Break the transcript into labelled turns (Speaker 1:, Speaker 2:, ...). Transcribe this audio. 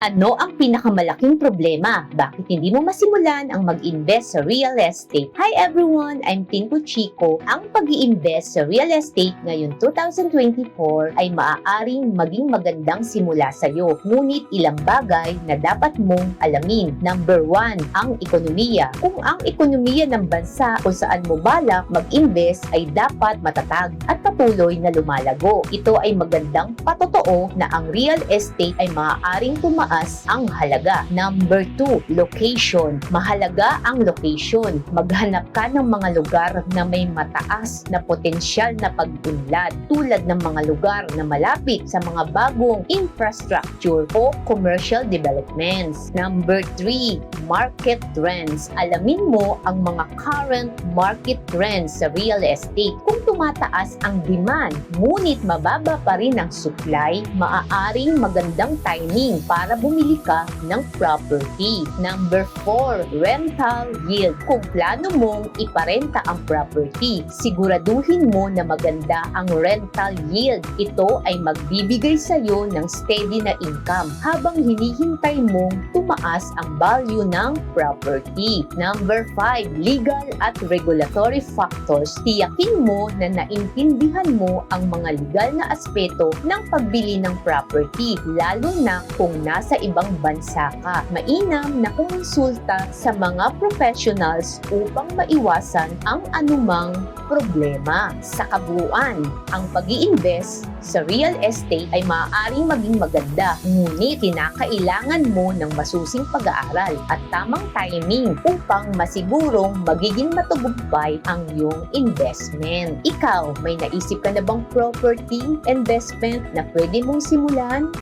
Speaker 1: Ano ang pinakamalaking problema? Bakit hindi mo masimulan ang mag-invest sa real estate? Hi everyone! I'm Tinku Chico. Ang pag invest sa real estate ngayon 2024 ay maaaring maging magandang simula sa iyo. Ngunit ilang bagay na dapat mong alamin. Number one, ang ekonomiya. Kung ang ekonomiya ng bansa kung saan mo balak mag-invest ay dapat matatag at patuloy na lumalago. Ito ay magandang patotoo na ang real estate ay maaaring tumaas ang halaga. Number 2, location. Mahalaga ang location. Maghanap ka ng mga lugar na may mataas na potensyal na pag-unlad tulad ng mga lugar na malapit sa mga bagong infrastructure o commercial developments. Number 3, market trends. Alamin mo ang mga current market trends sa real estate. Kung tumataas ang demand, ngunit mababa pa rin ang supply, maaaring magandang timing para bumili ka ng property. Number 4, rental yield. Kung plano mong iparenta ang property, siguraduhin mo na maganda ang rental yield. Ito ay magbibigay sa iyo ng steady na income habang hinihintay mong tumaas ang value ng property. Number 5, legal at regulatory factors. Tiyakin mo na naintindihan mo ang mga legal na aspeto ng pagbili ng property, lalo na kung nasa ibang bansa ka. Mainam na kumonsulta sa mga professionals upang maiwasan ang anumang problema. Sa kabuuan, ang pag invest sa real estate ay maaaring maging maganda, ngunit kinakailangan mo ng masusing pag-aaral at tamang timing upang masigurong magiging matagumpay ang iyong investment. Ikaw, may naisip ka na bang property investment na pwede mong simulan?